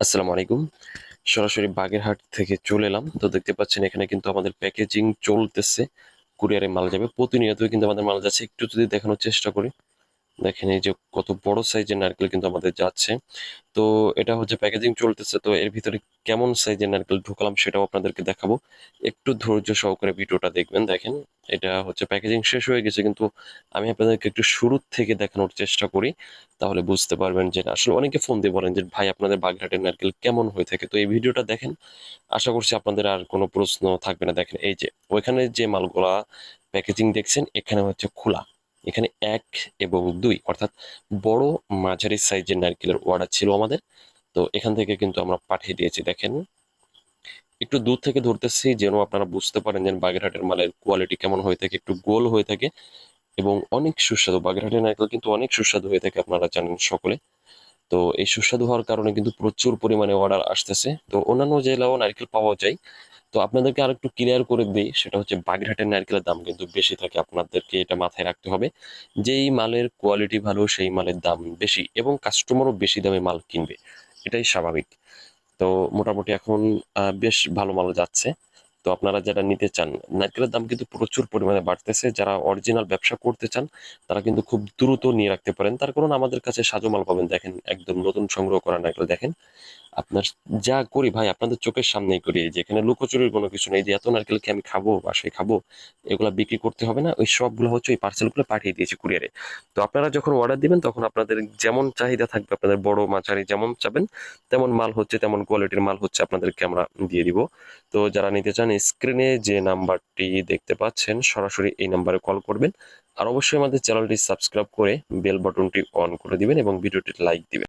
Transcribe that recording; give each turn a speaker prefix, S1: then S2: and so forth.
S1: আসসালামু আলাইকুম। সরাসরি বাগেরহাট থেকে চলে এলাম। তো দেখতে পাচ্ছেন, এখানে কিন্তু আমাদের প্যাকেজিং চলতেছে। কুরিয়ারে মাল যাবে। প্রতিনিয়তই কিন্তু আমাদের মাল যাচ্ছে। একটু যদি দেখানোর চেষ্টা করি। দেখেন এই যে কত বড় সাইজের নারকেল কিন্তু আমাদের যাচ্ছে। তো এটা হচ্ছে প্যাকেজিং চলতেছে, তো এর ভিতরে কেমন সাইজের নারকেল ঢুকালাম সেটাও আপনাদেরকে দেখাবো। একটু ধৈর্য সহকারে ভিডিওটা দেখবেন, দেখেন এটা হচ্ছে প্যাকেজিং শেষ হয়ে গেছে, কিন্তু আমি আপনাদেরকে একটু শুরুর থেকে দেখানোর চেষ্টা করি, তাহলে বুঝতে পারবেন যে আসলে অনেকে ফোন দিয়ে বলেন যে, ভাই, আপনাদের বাগেরহাটের নারকেল কেমন হয়ে থাকে? তো এই ভিডিওটা দেখেন, আশা করছি আপনাদের আর কোনো প্রশ্ন থাকবে না। দেখেন এই যে, ওইখানে যে মালগুলা প্যাকেজিং দেখছেন, এখানে হচ্ছে খোলা। এখানে এক এবং দুই, অর্থাৎ বড় মাঝারি সাইজের নারকেলের অর্ডার ছিল আমাদের। তো এখান থেকে কিন্তু আমরা পাঠিয়ে দিয়েছি, দেখেন। একটু দূর থেকে ধরতেছি যেন আপনারা বুঝতে পারেন যে বাগেরহাটের মালের কোয়ালিটি কেমন হয়ে থাকে, একটু গোল হয়ে থাকে। এবং অনেক সুস্বাদু, বাগেরহাটের নারকেল কিন্তু অনেক সুস্বাদু হয়ে থাকে, আপনারা জানেন সকলে। তো এই সুস্বাদু হওয়ার কারণে কিন্তু প্রচুর পরিমাণে অর্ডার আসতেছে। তো অন্যান্য জেলাও নারকেল পাওয়া যায়। তো আপনাদেরকে আর একটু ক্লিয়ার করে দিই, সেটা হচ্ছে বাগেরহাটের নারকেলের দাম কিন্তু বেশি থাকে, আপনাদেরকে এটা মাথায় রাখতে হবে। যেই মালের কোয়ালিটি ভালো, সেই মালের দাম বেশি এবং কাস্টমারও বেশি দামে মাল কিনবে। এটাই স্বাভাবিক। তো মোটামুটি এখন বেশ ভালো মাল যাচ্ছে। তো আপনারা যারা নিতে চান, নারকেলের দাম কিন্তু প্রচুর পরিমাণে বাড়তেছে। যারা অরিজিনাল ব্যবসা করতে চান, তারা কিন্তু খুব দ্রুত নিয়ে রাখতে পারেন। তার কারণ আমাদের কাছে সাজু মাল পাবেন, দেখেন, একদম নতুন সংগ্রহ করা নারকেল, দেখেন। আপনার যা করি ভাই, আপনাদের চোখের সামনেই করি। যে এখানে লুকোচুরির কোনো কিছু নেই, যে এত নারকেল কি আমি খাব, বাসায় খাব, এগুলা বিক্রি করতে হবে না। ওই সবগুলো হচ্ছে ওই পার্সেলগুলো পাঠিয়ে দিয়েছি কুরিয়ারে তো আপনারা যখন অর্ডার দিবেন, তখন আপনাদের যেমন চাহিদা থাকবে, আপনাদের বড় মাঝারি যেমন চাবেন, তেমন মাল হচ্ছে, তেমন কোয়ালিটির মাল হচ্ছে আপনাদেরকে আমরা দিয়ে দিব। তো যারা নিতে চান স্ক্রিনে যে নাম্বারটি দেখতে পাচ্ছেন, সরাসরি এই নাম্বারে কল করবেন। আর অবশ্যই আমাদের চ্যানেলটি সাবস্ক্রাইব করে বেল বাটনটি অন করে দিবেন এবং ভিডিওটি লাইক দিবেন।